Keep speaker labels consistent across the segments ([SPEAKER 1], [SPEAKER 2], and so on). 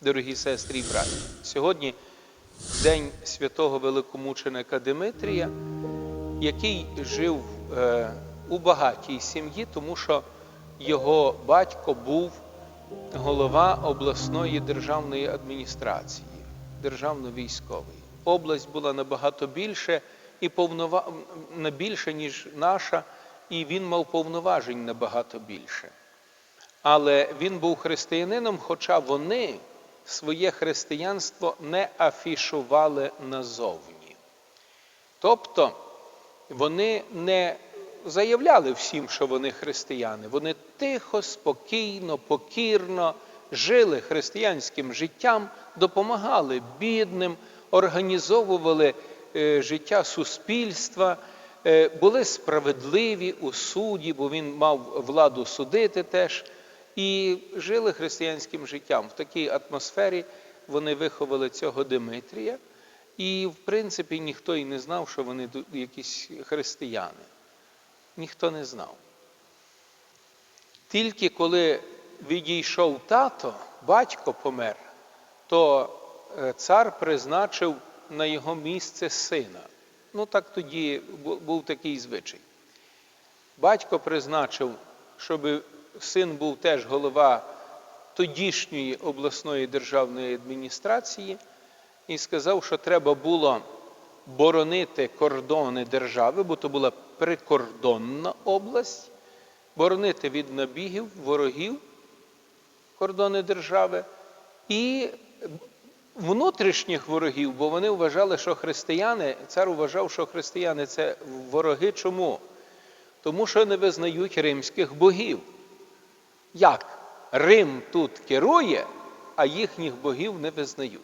[SPEAKER 1] дорогі сестри і браті. Сьогодні день святого великомученика Димитрія, який жив е, у багатій сім'ї, тому що його батько був голова обласної державної адміністрації, державно-військової. Область була набагато більше і повнова... на більше, ніж наша, і він мав повноважень набагато більше. Але він був християнином, хоча вони своє християнство не афішували назовні. Тобто вони не заявляли всім, що вони християни. Вони тихо, спокійно, покірно жили християнським життям, допомагали бідним, організовували е, життя суспільства, е, були справедливі у суді, бо він мав владу судити теж. І жили християнським життям. В такій атмосфері вони виховали цього Димитрія, і, в принципі, ніхто і не знав, що вони якісь християни. Ніхто не знав. Тільки коли відійшов тато, батько помер, то е, цар призначив на його місце сина. Ну так тоді був такий звичай. Батько призначив, щоб син був теж голова тодішньої обласної державної адміністрації, і сказав, що треба було боронити кордони держави, бо то була прикордонна область, боронити від набігів ворогів кордони держави і внутрішніх ворогів, бо вони вважали, що християни, цар вважав, що християни це вороги чому? Тому що не визнають римських богів. Як? Рим тут керує, а їхніх богів не визнають.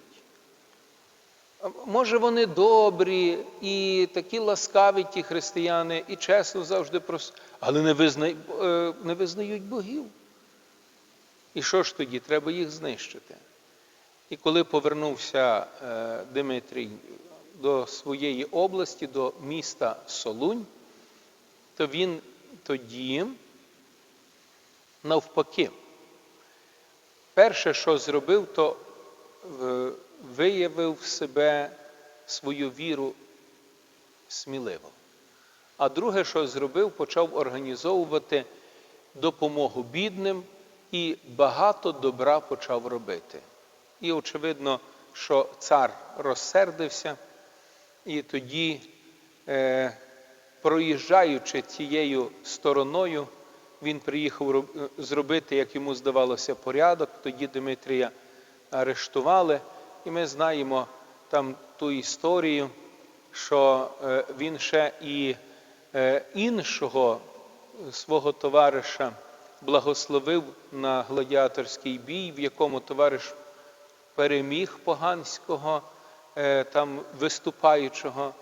[SPEAKER 1] Може, вони добрі і такі ласкаві ті християни, і чесно завжди прос... але не, визна... е, не визнають богів. І що ж тоді? Треба їх знищити. І коли повернувся е, Димитрій до своєї області, до міста Солунь, то він тоді навпаки. Перше, що зробив, то е, виявив себе свою віру сміливо. А друге, що зробив, почав організовувати допомогу бідним і багато добра почав робити. І очевидно, що цар розсердився, і тоді, е, проїжджаючи цією стороною, він приїхав роб- зробити, як йому здавалося, порядок. Тоді Дмитрія арештували, і ми знаємо там ту історію, що е, він ще і е, іншого свого товариша благословив на гладіаторський бій, в якому товариш переміг поганського е, там виступаючого.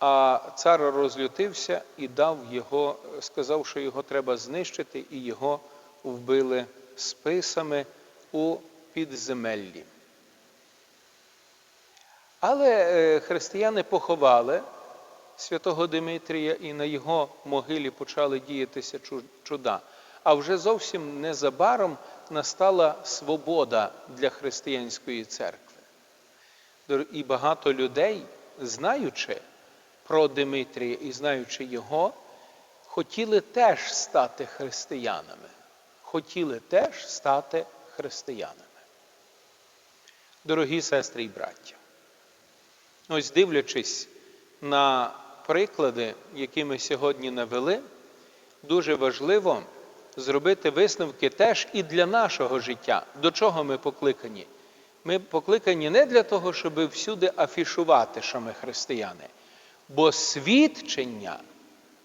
[SPEAKER 1] А цар розлютився і дав його, сказав, що його треба знищити, і його вбили списами у підземеллі. Але е, християни поховали святого Димитрія і на його могилі почали діятися чуда. А вже зовсім незабаром настала свобода для християнської церкви. І багато людей, знаючи про Димитрія і знаючи його, хотіли теж стати християнами. Хотіли теж стати християнами. Дорогі сестри і браття, ось дивлячись на приклади, які ми сьогодні навели, дуже важливо зробити висновки теж і для нашого життя. До чого ми покликані? Ми покликані не для того, щоб всюди афішувати, що ми християни, бо свідчення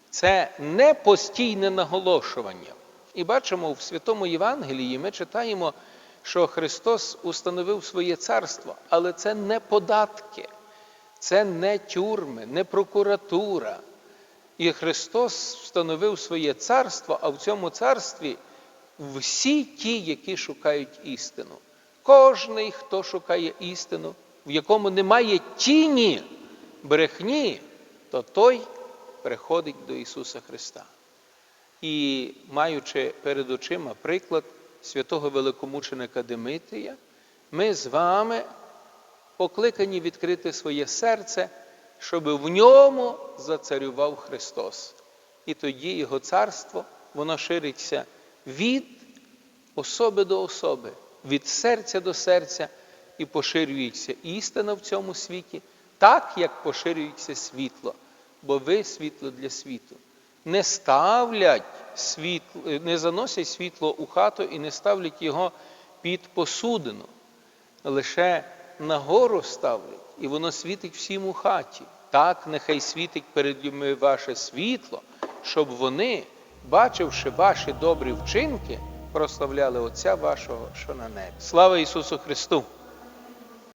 [SPEAKER 1] це не постійне наголошування. І бачимо в Святому Євангелії, ми читаємо, що Христос установив своє царство, але це не податки, це не тюрми, не прокуратура. І Христос встановив своє царство, а в цьому царстві всі ті, які шукають істину. Кожний, хто шукає істину, в якому немає тіні брехні, то той приходить до Ісуса Христа. І маючи перед очима приклад святого великомученика Димитрія, Ми з вами покликані відкрити своє серце, щоб в ньому зацарював Христос. І тоді Його царство, воно шириться від особи до особи, від серця до серця і поширюється істина в цьому світі, так як поширюється світло, бо ви світло для світу. Не ставлять світло, не заносять світло у хату і не ставлять його під посудину. Лише нагору ставлять, і воно світить всім у хаті. Так нехай світить перед людьми ваше світло, щоб вони, бачивши ваші добрі вчинки, прославляли Отця вашого, що на небі. Слава Ісусу Христу!